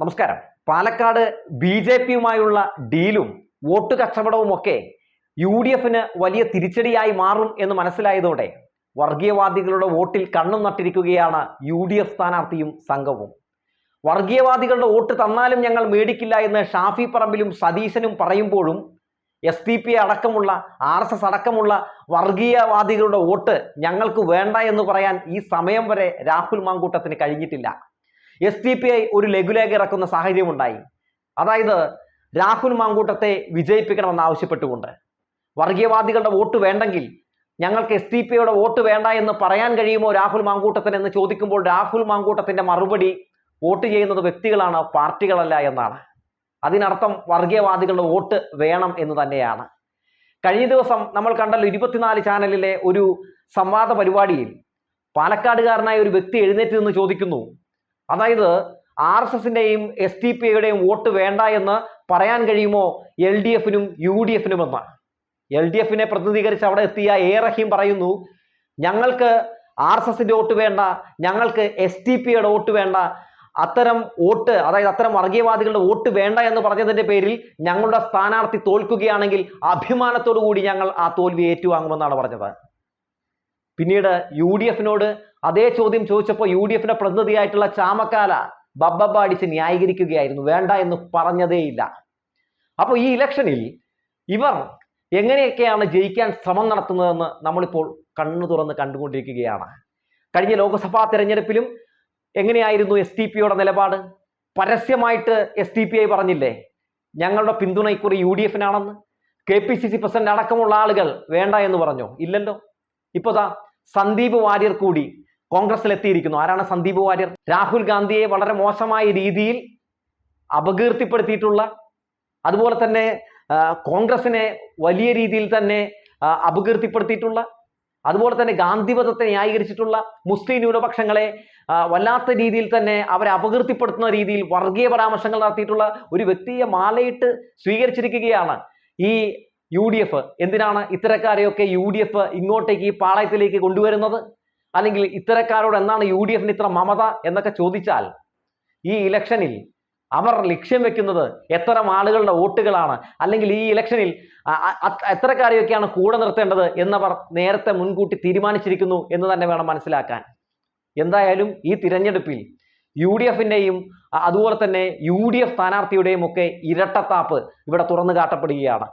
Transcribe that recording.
നമസ്കാരം. Palakkad B J പിയുമായുള്ള ഡീലും വോട്ട് കച്ചവടവും ഒക്കെ യു ഡി എഫിന് വലിയ തിരിച്ചടിയായി മാറും എന്ന് മനസ്സിലായതോടെ വർഗീയവാദികളുടെ വോട്ടിൽ കണ്ണും നട്ടിരിക്കുകയാണ് യു ഡി എഫ് സ്ഥാനാർത്ഥിയും സംഘവും. വർഗീയവാദികളുടെ വോട്ട് തന്നാലും ഞങ്ങൾ മേടിക്കില്ല എന്ന് ഷാഫി പറമ്പിലും സതീശനും പറയുമ്പോഴും എസ് ടി പി അടക്കമുള്ള ആർ എസ് എസ് അടക്കമുള്ള വർഗീയവാദികളുടെ വോട്ട് ഞങ്ങൾക്ക് വേണ്ട എന്ന് പറയാൻ ഈ സമയം വരെ രാഹുൽ മാങ്കൂട്ടത്തിന് കഴിഞ്ഞിട്ടില്ല. എസ് ഡി പി ഐ ഒരു ലഘുലേഖ ഇറക്കുന്ന സാഹചര്യമുണ്ടായി. അതായത് രാഹുൽ മാങ്കൂട്ടത്തെ വിജയിപ്പിക്കണമെന്ന് ആവശ്യപ്പെട്ടുകൊണ്ട്. വർഗീയവാദികളുടെ വോട്ട് വേണ്ടെങ്കിൽ ഞങ്ങൾക്ക് എസ് ഡി പി ഐയുടെ വോട്ട് വേണ്ട എന്ന് പറയാൻ കഴിയുമോ രാഹുൽ മാങ്കൂട്ടത്തിന് എന്ന് ചോദിക്കുമ്പോൾ രാഹുൽ മാങ്കൂട്ടത്തിന്റെ മറുപടി വോട്ട് ചെയ്യുന്നത് വ്യക്തികളാണ് പാർട്ടികളല്ല എന്നാണ്. അതിനർത്ഥം വർഗീയവാദികളുടെ വോട്ട് വേണം എന്ന് തന്നെയാണ്. കഴിഞ്ഞ ദിവസം നമ്മൾ കണ്ടല്ലോ ഇരുപത്തിനാല് ചാനലിലെ ഒരു സംവാദ പരിപാടിയിൽ പാലക്കാടുകാരനായ ഒരു വ്യക്തി എഴുന്നേറ്റ് നിന്ന് ചോദിക്കുന്നു അതായത് ആർ എസ് എസിന്റെയും എസ് ഡി പി ഐയുടെയും വോട്ട് വേണ്ട എന്ന് പറയാൻ കഴിയുമോ എൽ ഡി എഫിനും യു ഡി എഫിനും എന്ന്? എൽ ഡി എഫിനെ പ്രതിനിധീകരിച്ച് അവിടെ എത്തിയ എ റഹീം പറയുന്നു ഞങ്ങൾക്ക് ആർ എസ് എസിന്റെ വോട്ട് വേണ്ട ഞങ്ങൾക്ക് എസ് ടി പി യുടെ വോട്ട് വേണ്ട അത്തരം വോട്ട് അതായത് അത്തരം വർഗീയവാദികളുടെ വോട്ട് വേണ്ട എന്ന് പറഞ്ഞതിന്റെ പേരിൽ ഞങ്ങളുടെ സ്ഥാനാർത്ഥി തോൽക്കുകയാണെങ്കിൽ അഭിമാനത്തോടു കൂടി ഞങ്ങൾ ആ തോൽവി ഏറ്റുവാങ്ങുമെന്നാണ് പറഞ്ഞത്. പിന്നീട് യു ഡി എഫിനോട് അതേ ചോദ്യം ചോദിച്ചപ്പോൾ യു ഡി എഫിന്റെ പ്രതിനിധിയായിട്ടുള്ള ചാമക്കാല ബബ്ബബ അടിച്ച് ന്യായീകരിക്കുകയായിരുന്നു. വേണ്ട എന്ന് പറഞ്ഞതേയില്ല. അപ്പോൾ ഈ ഇലക്ഷനിൽ ഇവർ എങ്ങനെയൊക്കെയാണ് ജയിക്കാൻ ശ്രമം നടത്തുന്നതെന്ന് നമ്മളിപ്പോൾ കണ്ണു തുറന്ന് കണ്ടുകൊണ്ടിരിക്കുകയാണ്. കഴിഞ്ഞ ലോക്സഭാ തെരഞ്ഞെടുപ്പിലും എങ്ങനെയായിരുന്നു എസ് ടി പിയുടെ നിലപാട്? പരസ്യമായിട്ട് എസ് ടി പി ഐ പറഞ്ഞില്ലേ ഞങ്ങളുടെ പിന്തുണ ഇക്കുറി U D എഫിനാണെന്ന്. K P C C president അടക്കമുള്ള ആളുകൾ വേണ്ട എന്ന് പറഞ്ഞു? ഇല്ലല്ലോ. ഇപ്പൊ ദാ സന്ദീപ് വാര്യർ കൂടി കോൺഗ്രസിൽ എത്തിയിരിക്കുന്നു ആരാണ് സന്ദീപ് വാര്യർ? രാഹുൽ ഗാന്ധിയെ വളരെ മോശമായ രീതിയിൽ അപകീർത്തിപ്പെടുത്തിയിട്ടുള്ള അതുപോലെ തന്നെ കോൺഗ്രസിനെ വലിയ രീതിയിൽ തന്നെ അപകീർത്തിപ്പെടുത്തിയിട്ടുള്ള അതുപോലെ തന്നെ ഗാന്ധിവധത്തെ ന്യായീകരിച്ചിട്ടുള്ള മുസ്ലിം ന്യൂനപക്ഷങ്ങളെ വല്ലാത്ത രീതിയിൽ തന്നെ അവരെ അപകീർത്തിപ്പെടുത്തുന്ന രീതിയിൽ വർഗീയ പരാമർശങ്ങൾ നടത്തിയിട്ടുള്ള ഒരു വ്യക്തിയെ മാലയിട്ട് സ്വീകരിച്ചിരിക്കുകയാണ് ഈ യു ഡി എഫ്. എന്തിനാണ് ഇത്തരക്കാരെയൊക്കെ യു ഡി എഫ് ഇങ്ങോട്ടേക്ക് പാളയത്തിലേക്ക് കൊണ്ടുവരുന്നത്? അല്ലെങ്കിൽ ഇത്തരക്കാരോട് എന്നാണ് യു ഡി എഫിന് ഇത്ര മമത എന്നൊക്കെ ചോദിച്ചാൽ ഈ ഇലക്ഷനിൽ അവർ ലക്ഷ്യം വെക്കുന്നത് എത്തരം ആളുകളുടെ വോട്ടുകളാണ്? അല്ലെങ്കിൽ ഈ ഇലക്ഷനിൽ എത്രക്കാരെയൊക്കെയാണ് കൂടെ നിർത്തേണ്ടത് എന്നവർ നേരത്തെ മുൻകൂട്ടി തീരുമാനിച്ചിരിക്കുന്നു എന്ന് തന്നെ വേണം മനസ്സിലാക്കാൻ. എന്തായാലും ഈ തിരഞ്ഞെടുപ്പിൽ യു ഡി എഫിന്റെയും അതുപോലെ തന്നെ യു ഡി എഫ് സ്ഥാനാർത്ഥിയുടെയും ഒക്കെ ഇരട്ടത്താപ്പ് ഇവിടെ തുറന്നു കാട്ടപ്പെടുകയാണ്.